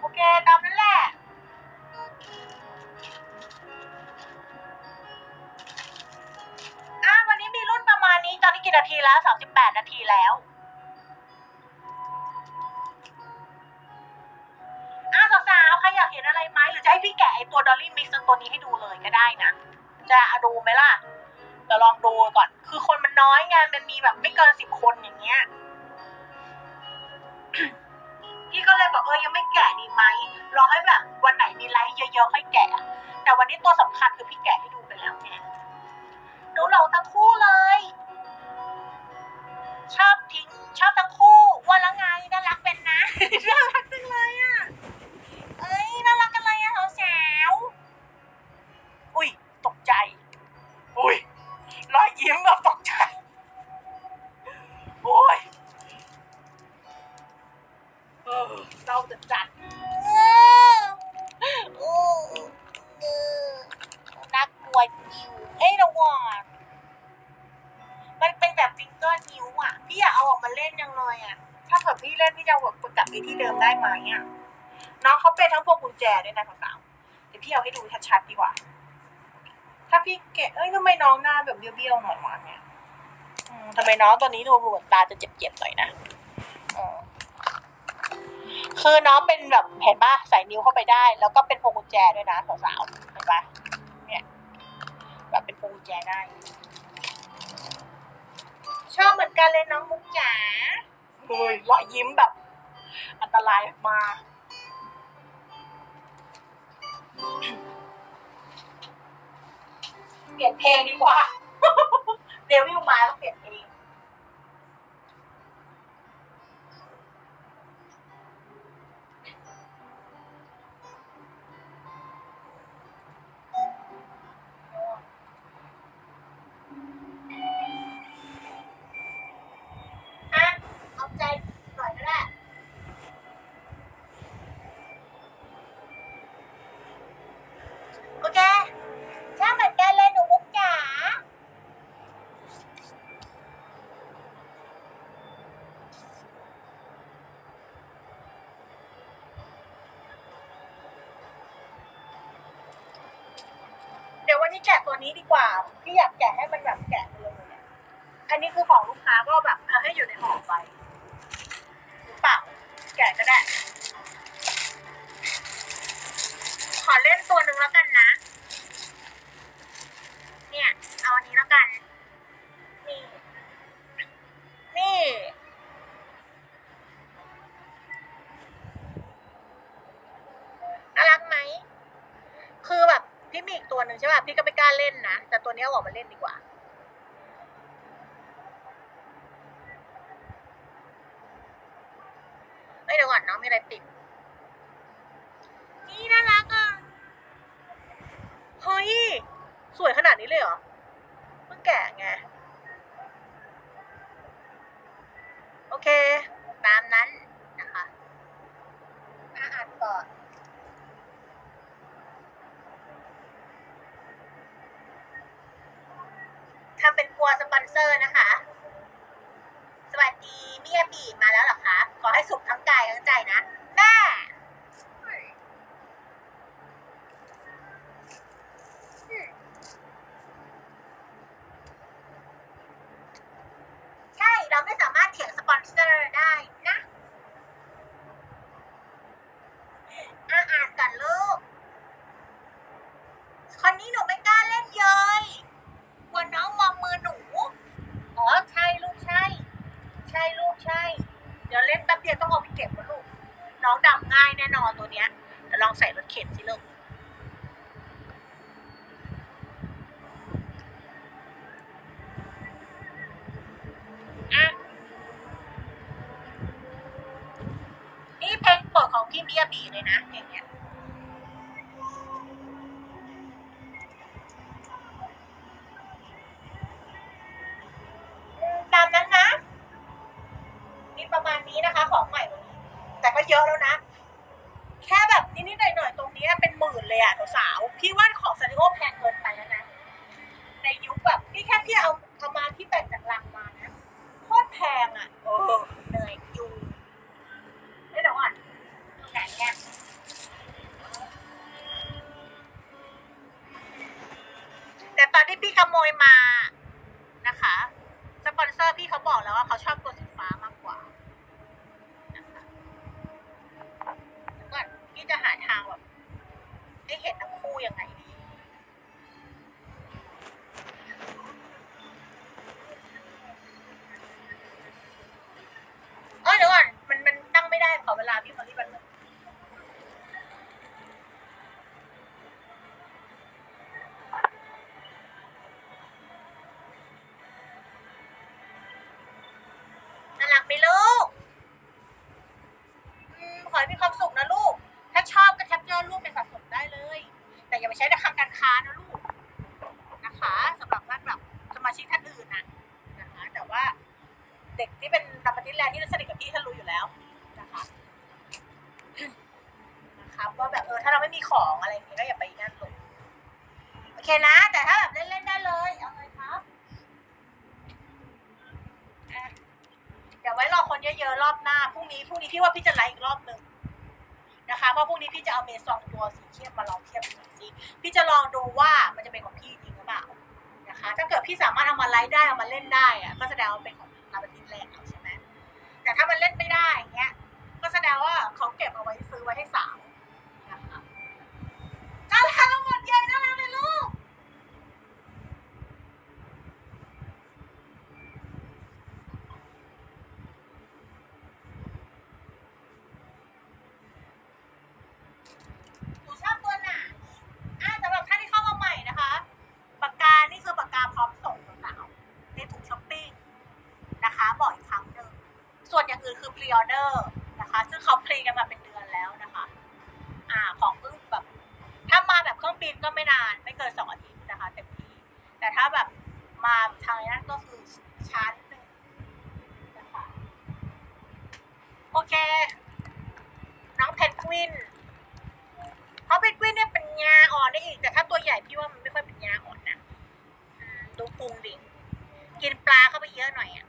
โอเค ตามนั้นแหละ อะวันนี้มีรุ่นประมาณนี้ตอนนี้กี่นาทีแล้ว 38 นาทีแล้ว อะสาวๆใครอยากเห็นอะไรไหมหรือจะให้พี่แกะไอตัวดอลลี่มิกซ์ตัวนี้ให้ดูเลยก็ได้นะ จะดูไหมล่ะเดี๋ยวลองดูก่อน คือคนมันน้อยไง มันมีแบบไม่เกินสิบคนอย่างเงี้ย พี่ก็เลยบอกเออยังไม่แกะดีไหมรอให้แบบวันไหนมีไลฟ์เยอะๆค่อยแกะแต่วันนี้ตัวสำคัญคือพี่แกะให้ดูไปแล้วไงดูเราทั้งคู่เลย ชอบทิ้งชอบทั้งคู่ว่าแล้วไงน่ารักเป็นนะน่ารักจังเลยอะเอ้ยน่ารัก ดิมได้ไหมอะน้องเขาเป็นทั้งพวกกุญแจด้วยนะสาวๆเดี๋ยวพี่เอาให้ดูชัดๆดีกว่า ถ้าพี่แกะเอ้ยทำไมน้องหน้าแบบเบี้ยวๆหน่อยวะเนี่ยอืมทำไมน้องตัวนี้ดูเหมือนตาจะเจ็บๆหน่อยนะอืมคือน้องเป็นแบบเห็นปะใส่นิ้วเข้าไปได้ แล้วก็เป็นพวงกุญแจด้วยนะสาวๆเห็นปะเนี่ยแบบเป็นพวงกุญแจได้ ชอบเหมือนกันเลยน้องมุกจ๋าเฮ้ยรอยยิ้มแบบ อันตรายมา เปลี่ยนเพลงดีกว่า เดวิลมาก็เปลี่ยนเพลง แกะตัวนี้ดีกว่าพี่อยากแกะให้มันแบบแกะไปเลยอะอันนี้คือของลูกค้าก็แบบเอาให้อยู่ในห่อไปหรือเปล่าแกะก็ได้ ขอเล่นตัวหนึ่งแล้วกัน ต่ตัวนี้เอาออกมาเล่นดีกว่าเอ้ยเดี๋ยวก่อนน้องมีอะไรติด นี่น่ารักอะ เฮ้ย สวยขนาดนี้เลยเหรอ เพิ่งแกะไง โอเค ตามนั้นนะคะอะอ่านก่อน เป็นกลัวสปอนเซอร์นะคะ สวัสดีเมียบีมาแล้วเหรอคะ ขอให้สุขทั้งกายทั้งใจนะ แม่ ใช่ เราไม่สามารถเถียงสปอนเซอร์ได้นะอะอ่านกันลูก คนนี้หนูไม่กล้าเล่นเย้ยกลัวน้องมองมือหนู อ๋อ ใช่ลูกใช่ ใช่ลูกใช่ เดี๋ยวเล่นแป๊บเดียวต้องเอาไปเก็บนะลูก น้องดำง่ายแน่นอนตัวเนี้ยเดี๋ยวลองใส่รถเข็นสิลูก อะ นี่เพลงโปรดีเลยนะอย่างเงี้ย Oi, mãe อื่นนะนะคะแต่ว่าเด็กที่เป็นดับเบิลดิสแลนที่สนิทกับพี่ท่านรู้อยู่แล้วนะคะนะครับว่าแบบเออถ้าเราไม่มีของอะไรอย่างเงี้ยก็อย่าไปนั่นเลยโอเคนะ แต่ถ้าแบบเล่นๆได้เลยเอาเลยครับอะเดี๋ยวไว้รอคนเยอะๆรอบหน้าพรุ่งนี้พรุ่งนี้พี่ว่าพี่จะไลฟ์อีกรอบหนึ่งนะคะเพราะพรุ่งนี้พี่จะเอาเมซองตัวสีเข้มมาลองเทียบดูสิพี่จะลองดูว่ามันจะเป็นของพี่จ พี่สามารถเอามาไลฟ์ได้เอามาเล่นได้อะก็แสดงว่าเป็นของดับเบิลดิสแลนแล้วใช่ไหมแต่ถ้ามันเล่นไม่ได้อย่างเงี้ย ก็แสดงว่าเขาเก็บเอาไว้ซื้อไว้ให้สาวนะคะน่ารักหมดเย็นน่ารักเลยลูก หนูชอบตัวไหนอะสำหรับท่านที่เข้ามาใหม่นะคะ ปากกา นี่คือปากกาพร้อมส่งสาวในถุงช้อปปิ้ง นะคะบอกอีกครั้งหนึ่ง ส่วนอย่างอื่นคือพรีออเดอร์นะคะ ซึ่งเขาพรีกันมาเป็นเดือนแล้วนะคะ อ่า ของเพิ่งแบบ ถ้ามาแบบเครื่องบินก็ไม่นาน ไม่เกินสองอาทิตย์นะคะเต็มที่ แต่ถ้าแบบมาทางนั้นก็คือช้านิดนึงนะคะ โอเค น้องเพนกวินเพราะเพนกวินเนี่ยเป็นงาอ่อน ได้อีก แต่ถ้าตัวใหญ่พี่ว่ามันไม่ค่อยเป็นยาอ่อนนะดูพุงดิกินปลาเข้าไปเยอะหน่อยอะ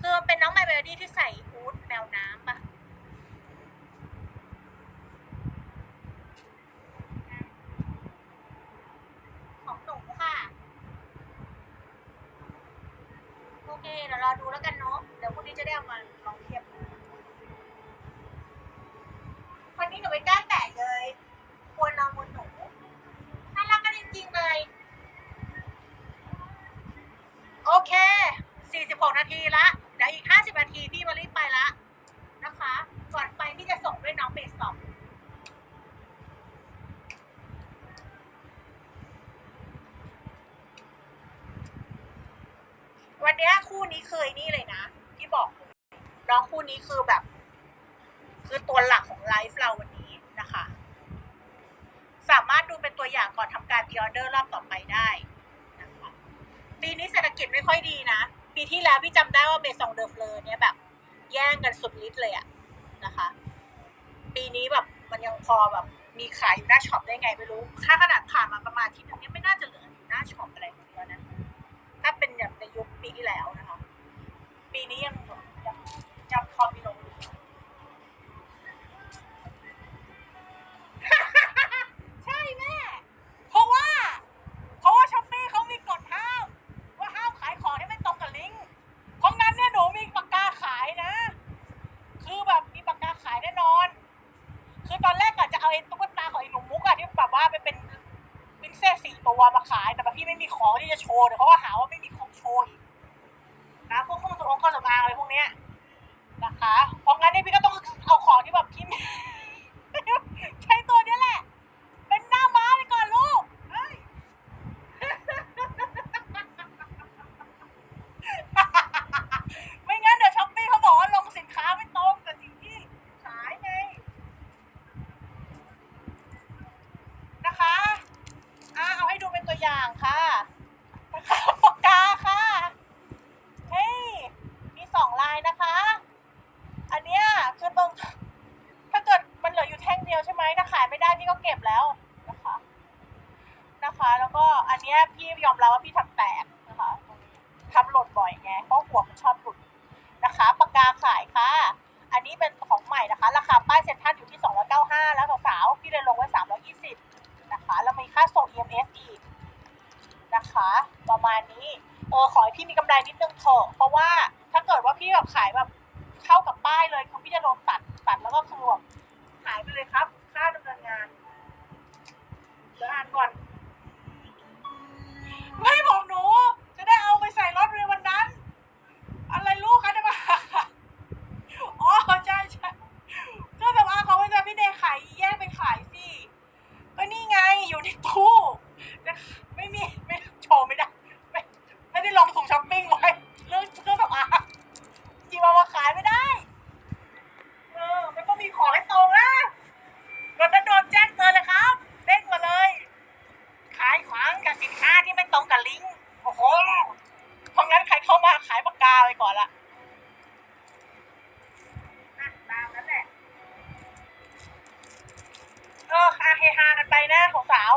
คือมันเป็นน้องไมเบลดี้ที่ใส่ฮูดแมวน้ำปะของหนูค่ะ โอเค เดี๋ยวรอดูแล้วกันเนาะ เดี๋ยวพรุ่งนี้จะได้เอามาลองเทียบดูวันนี้หนูไม่กล้าแตะเลยควรนอนบนหนูน่ารักกันจริงๆเลย โอเค 46 นาทีละ เดี๋ยวอีก 50 นาทีพี่มารีบไปละนะคะ ก่อนไปพี่จะส่งด้วยน้องเบสสองวันเนี้ยคู่นี้เคยนี่เลยนะ พี่บอกเลย น้องคู่นี้คือแบบ คือตัวหลักของไลฟ์เราวันนี้นะคะ สามารถดูเป็นตัวอย่างก่อนทำการพ r ออเดอร์รอบต่อไปได้นะคะปีนี้เศรษฐกิจไม่ค่อยดีนะ ปีที่แล้วพี่จำได้ว่าเมซองเดอเฟลเนี่ยแบบ แย่งกันสุดฤทธิ์เลยอะนะคะ ปีนี้แบบมันยังพอแบบมีขายอยู่หน้าช็อปได้ไงไม่รู้ถ้าขนาดผ่านมาประมาณที่หนึ่งเนี่ยไม่น่าจะเหลืออยู่หน้าช็อปอะไรอย่างเงี้ยนะ ถ้าเป็นแบบในี่ไม่มีของที่จะโชว์เดี๋ยวเขาก็หาว่าไม่มีของโชว์อีกนะพวกเครื่องสำอางเครื่องสำอางอะไรพวกเนี้ยนะคะเพราะงั้นเนี่ยพี่ก็ต้องเอาของที่แบบพี่ใช้ตัวเนี้ยแหละ เป็นหน้าม้าไปก่อนลูกเฮ้ย ไม่งั้นเดี๋ยวช้อปปี้เขาบอกว่าลงสินค้าไม่ตรงกับสิ่งที่ขายไง นะคะอ่าเอาให้ดูเป็นตัวอย่างค่ะปากกาค่ะ เฮ้ย มีสองลายนะคะ อันเนี้ยคือตรงถ้าเกิดมันเหลืออยู่แท่งเดียวใช่ไหมถ้าขายไม่ได้พี่ก็เก็บแล้วนะคะ นะคะ แล้วก็อันเนี้ยพี่ยอมรับว่าพี่ทำแตกนะคะทำหล่นบ่อยไงเพราะหัวมันชอบหลุดนะคะปากกาขายค่ะ อันนี้เป็นของใหม่นะคะ ราคาป้ายเซ็นทรัลอยู่ที่295แล้วสาวๆพี่เลยลงไว้ 320 นะคะ แล้วมีค่าส่ง EMS อีกนะคะ ประมาณนี้ เออขอายนิดนึงเถอะเพราะว่าถ้าเกิดว่าพี่แบบขายแบบเข้ากับป้ายเลยคือพี่จะโดนตัดตัดแล้วก็คือแบบหายไปเลยครับ ค่าดำเนินงานเดี๋ยวอ่านก่อน ไม่บอกหนู จะได้เอาไปใส่รถในวันนั้น อะไรลูกคะเนี่ยมา อ๋อใช่ใช่เครื่องสำอางเขาก็จะพี่เดย์ขายแยกไปขายสิก็นี่ไงอยู่ในตู้จะไม่มีไม่โชว์ไม่ได้ ไม่ไม่ได้ลงถุงช้อปปิ้งไว้เรื่องเครื่องสำอางจริงมามาขายไม่ได้ เออมันต้องมีของให้ตรงนะรถนั้นโดนแจ้งเตือนเลยครับเด้งมาเลย ขายขวางกับสินค้าที่ไม่ตรงกับลิงก์โอ้โหเพราะงั้นใครเข้ามาขายปากกาไปก่อนละอะตามนั้นแหละ เออฮาเฮฮากันไปนะของสาว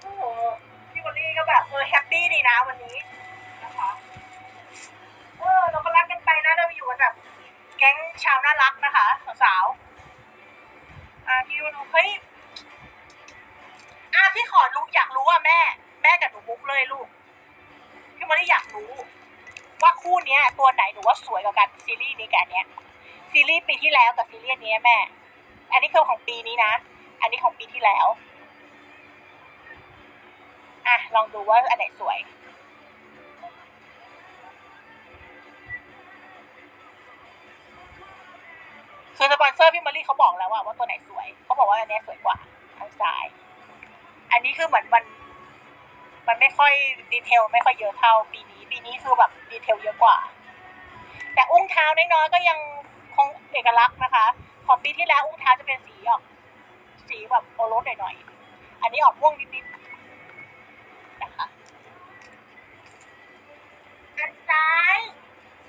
โอ้โหพี่วอลลี่ก็แบบเออแฮปปี้ดีนะวันนี้นะคะ เออเราก็รักกันไปนะเราอยู่กันแบบ แก๊งชาวน่ารักนะคะสาวๆอ่าพี่วอลเฮ้ย อะพี่ขอรู้อยากรู้ว่าแม่ แม่กับหนูมุกเลยลูก พี่มาได้ อยากรู้ ว่าคู่เนี้ย ตัวไหนหนูว่าสวยกว่ากันซีรีส์นี้กับอันเนี้ยซีรีส์ปีที่แล้วกับซีรีส์นี้แม่ อันนี้คือของปีนี้นะ อันนี้ของปีที่แล้ว อะ ลองดูว่าอันไหนสวย คือสปอนเซอร์พี่มารีเขาบอกแล้วว่าว่าตัวไหนสวย เขาบอกว่าอันนี้สวยกว่าทางซ้าย อันนี้คือเหมือนมัน มันไม่ค่อยดีเทลไม่ค่อยเยอะเท่าปีนี้ปีนี้คือแบบดีเทลเยอะกว่า แต่อุ้งเท้าน้อยๆก็ยังคงเอกลักษณ์นะคะของปีที่แล้วอุ้งเท้าจะเป็นสีออกสีแบบโอรสหน่อยๆอันนี้ออกม่วงนิดๆนะคะอันซ้าย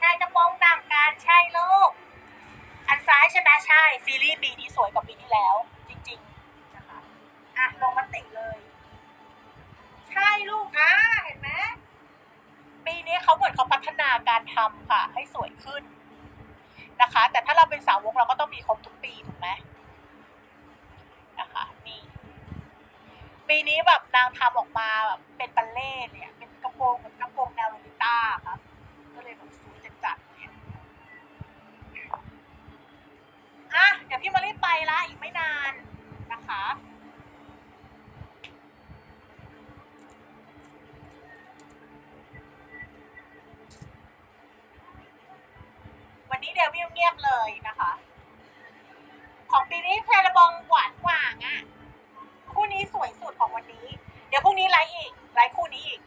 ชายกระโปรงต่างกันใช่ลูกอันซ้ายใช่ไหมใช่ซีรีส์ปีนี้สวยกว่าปีที่แล้ว จริงๆนะคะอะลงมาติเลย ใช่ลูกอะเห็นไหมปีนี้เขาเหมือนเขาพัฒนาการ ทำค่ะ ให้สวยขึ้นนะคะ แต่ถ้าเราเป็นสาวกเราก็ต้องมีครบทุกปีถูกไหมนะคะนี่ปีนี้แบบนางทำออกมาแบบเป็นบัลเล่ต์เลยเป็นกระโปรงเหมือนกระโปรงแนวโรลิต้าครับก็เลยแบบสวยจัดๆเนี่ยอะเดี๋ยวพี่มารีบไปละอีกไม่นาน นี้เดวิลเงียบเลยนะคะ ของปีนี้แพรบองหวานกว่างอะ่ะ คู่นี้สวยสุดของวันนี้ เดี๋ยวพรุ่งนี้ไลฟ์อีกไลฟ์คู่นี้อีก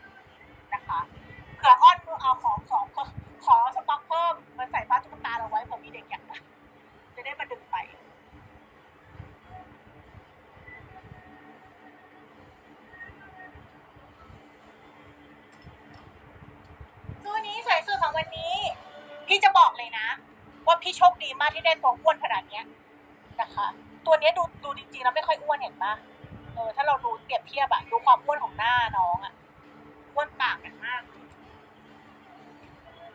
พี่โชคดีมากที่ได้ตัวอ้วนขนาดเนี้ยนะคะ ตัวเนี้ยดูดูจริงๆแล้วไม่ค่อยอ้วนเห็นปะเออถ้าเราดูเปรียบเทียบอะดูความอ้วนของหน้าน้องอะอ้วนต่างกันมาก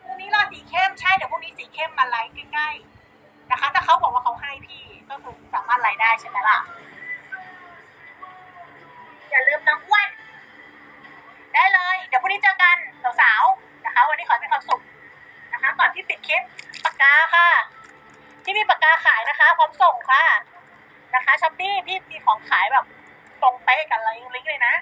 พรุ่งนี้รอสีเข้มใช่เดี๋ยวพรุ่งนี้สีเข้มมาไลฟ์ใกล้ๆนะคะถ้าเขาบอกว่าเขาให้พี่ก็คือสามารถไลฟ์ได้ใช่ไหมล่ะอย่าลืมน้องอ้วนได้เลย เดี๋ยวพรุ่งนี้เจอกันสาวๆนะคะ วันนี้ขอให้มีความสุขนะคะก่อนที่ปิดคลิปากกาค่ะ ที่มีปากกาขายนะคะ พร้อมส่งค่ะ นะคะช้อปปี้พี่มีของขายแบบตรงไปะกับลิงก์ลิงก์เลยนะ